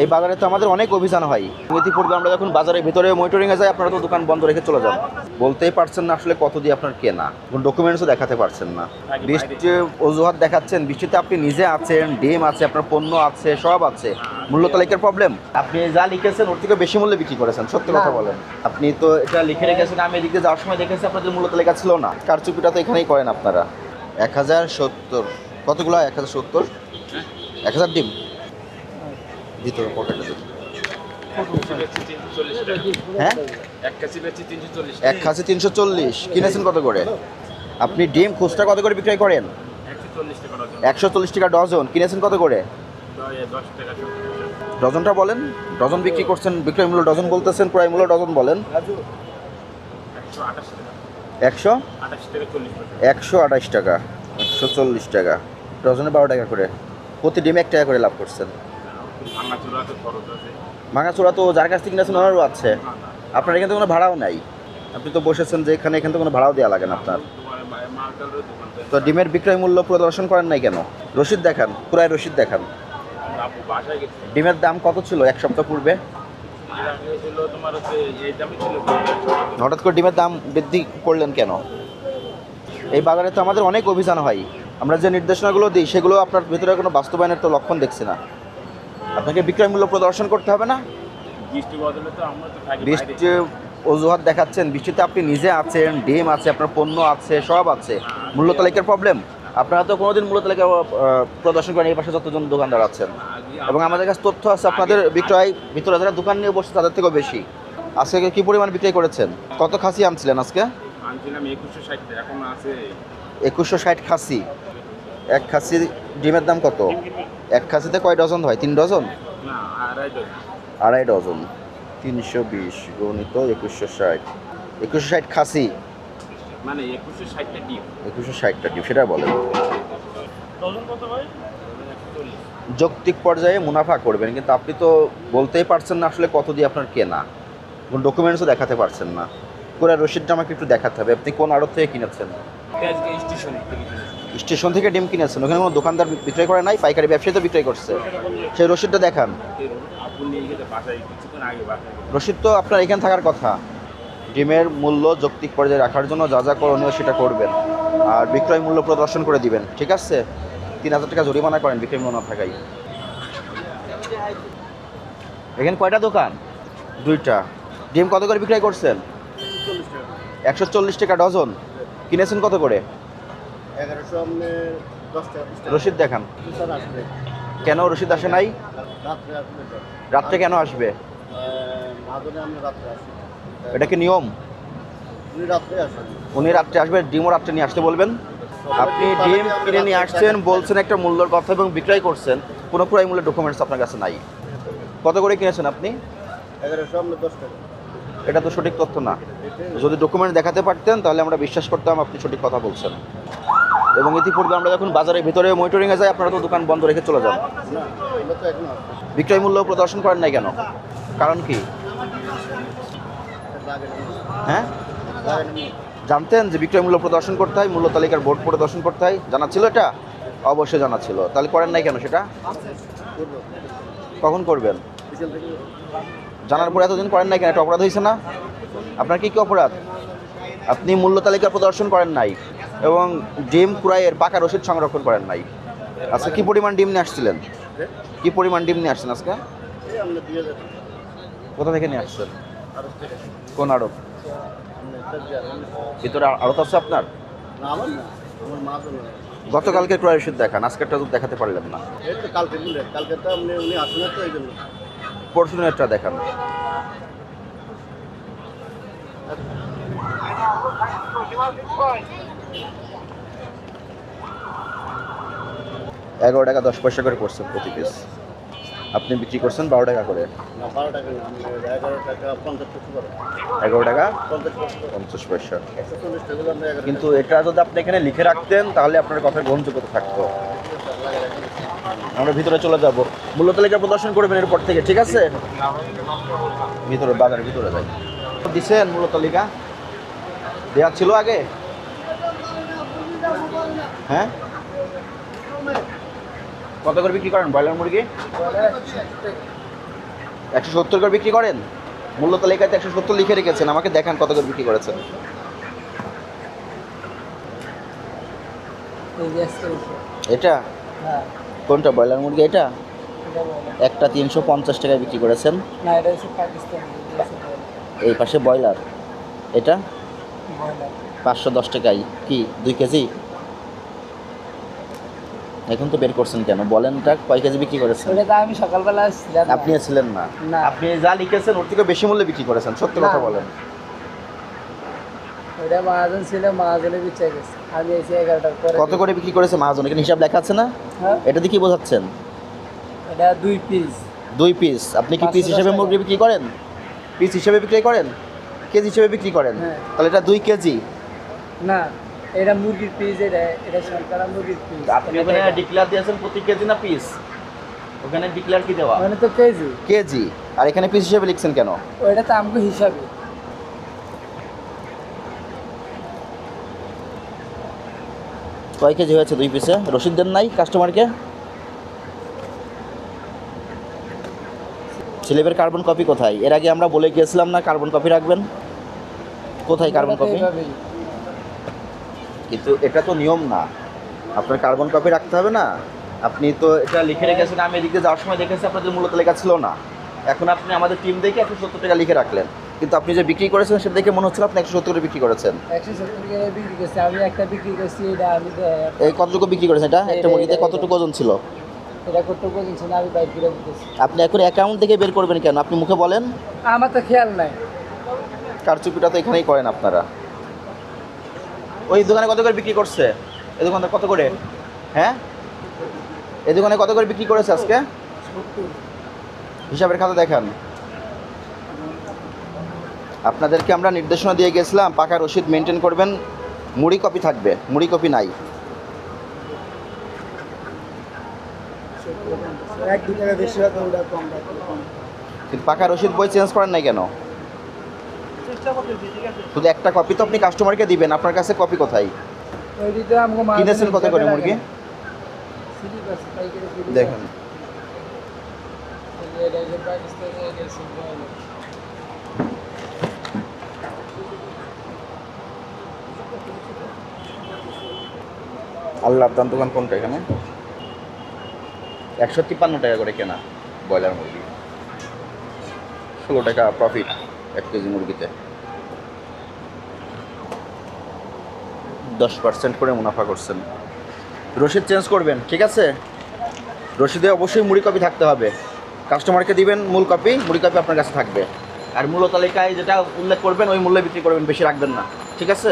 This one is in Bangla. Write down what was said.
এই বাজারে তো আমাদের অনেক অভিযান হয়। ইতিপূর্বে আমরা যখন বাজারের ভিতরে মনিটরিংয়ে যাই আপনারা তো দোকান বন্ধ রেখে চলে যান। বলতেই পারছেন না আসলে কত দিয়ে আপনার কেনা। ডকুমেন্টসও দেখাতে পারছেন না। বৃষ্টি অজুহাত দেখাচ্ছেন বৃষ্টিতে আপনি নিজে আছেন ডিম আছে আপনার পণ্য আছে সব আছে। মূল্য তালিকার প্রবলেম আপনি যা লিখেছেন ওর থেকে বেশি মূল্যে বিক্রি করেছেন সত্যি কথা বলেন। আপনি তো এটা লিখে রেখেছেন আমি এদিকে যাওয়ার সময় দেখেছি আপনাদের মূল্য তালিকা ছিল না। কারচুপিটা তো এখানেই করেন আপনারা। এক হাজার সত্তর। কতগুলো এক হাজার সত্তর? এক হাজার ডিম? ভিতরে পকেটে। হ্যাঁ? এক খাসি তিনশো চল্লিশ। কিনেছেন কত করে? আপনি ডিম খুচরা কত করে বিক্রয় করেন? একশো চল্লিশ টাকা ডজন। কিনেছেন কত করে? ডজনটা বলেন। ডজন বিক্রি করছেন বিক্রয় মূল্য ডজন বলতেছেন ক্রয় মূল্য ডজন বলেন। একশো একশো? আঠাশ টাকা। একশো আঠাশ টাকা। একশো চল্লিশ টাকা। ডজনে বারো টাকা করে। প্রতি ডিমে এক টাকা করে লাভ করছেন। ভাঙাচোরা তো যার কাছ থেকে কিনেছেন ওনারও আছে। আপনার এখান থেকে কোনো ভাড়াও নাই। আপনি তো বসেছেন যে এখানে এখান থেকে কোনো ভাড়াও দেওয়া লাগে না আপনার। তো ডিমের বিক্রয় মূল্য প্রদর্শন করেন নাই কেন? রসিদ দেখান পুরাই রসিদ দেখান। ডিমের দাম কত ছিল এক সপ্তাহ পূর্বে? হঠাৎ করে ডিমের দাম বৃদ্ধি করলেন কেন? এই বাজারে তো আমাদের অনেক অভিযান হয়। আমরা যে নির্দেশনাগুলো দিই সেগুলো আপনার ভিতরে কোনো বাস্তবায়নের তো লক্ষণ দেখছি না। আপনাকে বিক্রয় মূল্য প্রদর্শন করতে হবে না? বৃষ্টি অজুহাত দেখাচ্ছেন বৃষ্টিতে আপনি নিজে আছেন ডিম আছে আপনার পণ্য আছে সব আছে। মূল্য তালিকার প্রবলেম আপনারা তো কোনোদিন মূল্য তালিকা প্রদর্শন করেন এই পাশে যতজন দোকানদার আছেন। এবং আমাদের কাছে তথ্য আছে আপনাদের বিক্রয় ভিতরে যারা দোকান নিয়ে বসছে তাদের থেকেও বেশি। আজকে কি পরিমাণ বিক্রয় করেছেন? কত খাসি আনছিলেন আজকে? আনছিলাম একুশশো ষাট এখন আছে একুশশো ষাট খাসি। এক খাসি ডিমের দাম কত? এক খাসিতে কয় ডজন হয় তিন ডজন? না আড়াই ডজন। তিনশো বিশ গণিত একুশশো ষাট। একুশশো ষাট খাসি? মানে একুশশো ষাটটা ডিম। একুশশো ষাটটা ডিম সেটা বলেন। যৌক্তিক পর্যায়ে মুনাফা করবেন কিন্তু আপনি তো বলতেই পারছেন না আসলে কত দিয়ে আপনার কেনা। কোন ডকুমেন্টসও দেখাতে পারছেন না। পুরো রসিদটা আমাকে একটু দেখাতে হবে। আপনি কোন আড়ত থেকে কিনেছেন? স্টেশন স্টেশন থেকে ডিম কিনেছেন ওখানে কোনো দোকানদার বিক্রয় করে নাই, পাইকারি ব্যবসায়ী তো বিক্রয় করছে। সেই রসিদটা দেখান। রসিদ তো আপনার এখানে থাকার কথা। ডিমের মূল্য যৌক্তিক পর্যায়ে রাখার জন্য যা যা করণীয় সেটা করবেন। আর বিক্রয় মূল্য প্রদর্শন করে দিবেন, ঠিক আছে? তিন হাজার টাকা জরিমানা করেন, বিক্রয় মূল্য না থাকাই এখানে কয়টা দোকান? দুইটা। ডিম কত করে বিক্রয় করছেন? একশো চল্লিশ টাকা ডজন। কিনেছেন কত করে? এগারোশো আপনি দশ টাকা রসিদ দেখান। আসবে। কেন রসিদ আসে নাই? রাত্রে আসবে রাত্রে কেন আসবে? মাদনে আপনি রাত্রে আসবেন এটা কি নিয়ম? উনি রাত্রে আসেন। উনি রাত্রে আসবে ডিমও রাত্রে নিয়ে আসতে বলবেন। আপনি ডিম কিনে নিয়ে আসছেন বলছেন একটা মূল্যর কথা এবং বিক্রয় করছেন কোনো ক্রয় মূল্যের ডকুমেন্টস আপনার কাছে নাই। কত করে কিনেছেন আপনি? এগারোশো আপনি দশ টাকা। এটা তো সঠিক তথ্য না। যদি ডকুমেন্ট দেখাতে পারতেন তাহলে আমরা বিশ্বাস করতাম আপনি সঠিক কথা বলছেন। এবং ইতিপূর্বে আমরা যখন বাজারের ভিতরে মনিটরিংয়ে যাই, আপনারা তো দোকান বন্ধ রেখে চলে যান বিক্রয় মূল্য প্রদর্শন করেন নাই কেন? কারণ কি? হ্যাঁ? জানতেন যে বিক্রয় মূল্য প্রদর্শন করতে হয়, মূল্য তালিকার বোর্ড প্রদর্শন করতে হয়। জানা ছিল এটা? অবশ্যই জানা ছিল তাহলে করেন নাই কেন সেটা? কখন করবেন? জানার পরে এতদিন করেন নাই কেন? এটা অপরাধ হয়েছে না? আপনার কি কি অপরাধ? আপনি মূল্য তালিকা প্রদর্শন করেন নাই। এবং ডিম ক্রয়ের পাকা রসিদ সংরক্ষণ করেন নাই। আজকে কি পরিমাণ ডিম নিয়ে আসছিলেন? কি? পরিমাণ ডিম নিয়ে আসছেন আজকে? কোথা থেকে নিয়ে আসছেন? কোন আড়ত। ভিতরে আড়ত আছে আপনার? গতকালকে ক্রয় রসিদ দেখান আজকেরটা তো দেখাতে পারলেন না। পরশু দিনেরটা দেখান। এগারো টাকা দশ পয়সা করে করছেন প্রতি পিস আপনি বিক্রি করছেন বারো টাকা করে। এগারো টাকা পঞ্চাশ পয়সা কিন্তু এটা যদি আপনি এখানে লিখে রাখতেন তাহলে আপনার কথার গ্রহণযোগ্যতা থাকতো। আমরা ভিতরে চলে যাব। মূল্য তালিকা প্রদর্শন করবেন এরপর থেকে ঠিক আছে? ভিতরে বাজারের ভিতরে যাই। দিছেন মূল্য তালিকা দেওয়া ছিল আগে? হ্যাঁ? কত করে বিক্রি করেন ব্রয়লার মুরগি? একশো সত্তর করে বিক্রি করেন? মূল্য তালিকাতে একশো সত্তর লিখে রেখেছেন আমাকে দেখান কত করে বিক্রি করেছেন। এটা? হ্যাঁ। কোনটা ব্রয়লার মুরগি এটা? একটা তিনশো পঞ্চাশ টাকায় বিক্রি করেছেন। এই পাশে ব্রয়লার। এটা? পাঁচশো দশ টাকায়। কি দুই কেজি? এখন তো বের করছেন কেন? বলেন টা কয় কেজি বিক্রি করেছেন? ওটা তো আমি সকালবেলা ছিলাম। আপনি ছিলেন না। আপনি যা লিখেছেন ওর থেকে বেশি মূল্যে বিক্রি করেছেন সত্যি কথা বলেন। ওটা মহাজন ছিল মহাজনে বিচ্ছে গেছে। আমি এসে এগারোটার পরে কত করে বিক্রি করেছে মহাজন? এখানে হিসাব লেখা আছে না? হ্যাঁ। এটা দিয়ে কি বোঝাচ্ছেন? এটা দুই পিস। দুই পিস। আপনি কি পিস 510 হিসেবে মুরগি বিক্রি করেন? পিস হিসেবে বিক্রি করেন? কেজি হিসেবে বিক্রি করেন? হ্যাঁ। তাহলে এটা দুই কেজি। না। এটা মুরগির পিস এটা এটা সরকারা মুরগির পিস আপনি ওখানে ডিক্লেয়ার দিয়েছেন প্রতি কেজি না পিস ওখানে ডিক্লেয়ার কি দেওয়া? মানে তো কেজি। কেজি। আর এখানে পিস হিসেবে লিখছেন কেন? ওইটা তো আমাকে হিসাবে। কয় কেজি হয়েছে দুই পিসে রসিদ দেন নাই কাস্টমারকে স্লিপের কার্বন কপি কোথায়? এর আগে আমরা বলে গিয়েছিলাম না কার্বন কপি রাখবেন? কোথায় কার্বন ওটা কপি। কিন্তু এটা তো নিয়ম না। আপনার কার্বন কপি রাখতে হবে না। আপনি তো এটা লিখে রেখেছেন আমি এদিকে যাওয়ার সময় দেখেছি আপনাদের মূলত লেখা ছিল না। এখন আপনি আমাদের টিম দেখে একশো সত্তর টাকা লিখে রাখলেন। কিন্তু আপনি যে বিক্রি করেছেন সেটা দেখে মনে হচ্ছিল আপনি একশো সত্তর বিক্রি করেছেন। এই কতটুকু বিক্রি করেছেন এটা? একটা মুরগিতে কতটুকু ওজন ছিল? আপনি এখন অ্যাকাউন্ট থেকে বের করবেন কেন? আপনি মুখে বলেন। আমার তো খেয়াল নাই। কারচুপিটা তো এখানেই করেন আপনারা। ওই দোকানে কত করে বিক্রি করছে? এই দোকানে কত করে? হ্যাঁ? এই দোকানে কত করে বিক্রি করেছে আজকে? হিসাবের খাতা দেখান। আপনাদেরকে আমরা নির্দেশনা দিয়ে গেছিলাম পাকা রসিদ মেনটেন করবেন মুড়ি কপি থাকবে মুড়ি কপি নাই। পাকা রসিদ বই চেঞ্জ করেন নাই কেন চেষ্টা করতেছি ঠিক আছে শুধু একটা কপি তো আপনি কাস্টমারকে দিবেন আপনার কাছে কপি কোথায়? কিনেছেন কত করে মুরগি? দেখেন। আল্লাহ আপনার দোকান কোনটা এখানে? একশো তিপ্পান্ন টাকা করে কেনা ব্রয়লার মুরগি। ষোলো টাকা প্রফিট এক কেজি মুরগিতে। দশ পার্সেন্ট করে মুনাফা করছেন। রসিদ চেঞ্জ করবেন, ঠিক আছে? রসিদে অবশ্যই মুড়ি কপি থাকতে হবে। কাস্টমারকে দিবেন মূল কপি, মুড়ি কপি আপনার কাছে থাকবে। আর মূল্য তালিকায় যেটা উল্লেখ করবেন, ওই মূল্যে বিক্রি করবেন, বেশি রাখবেন না, ঠিক আছে?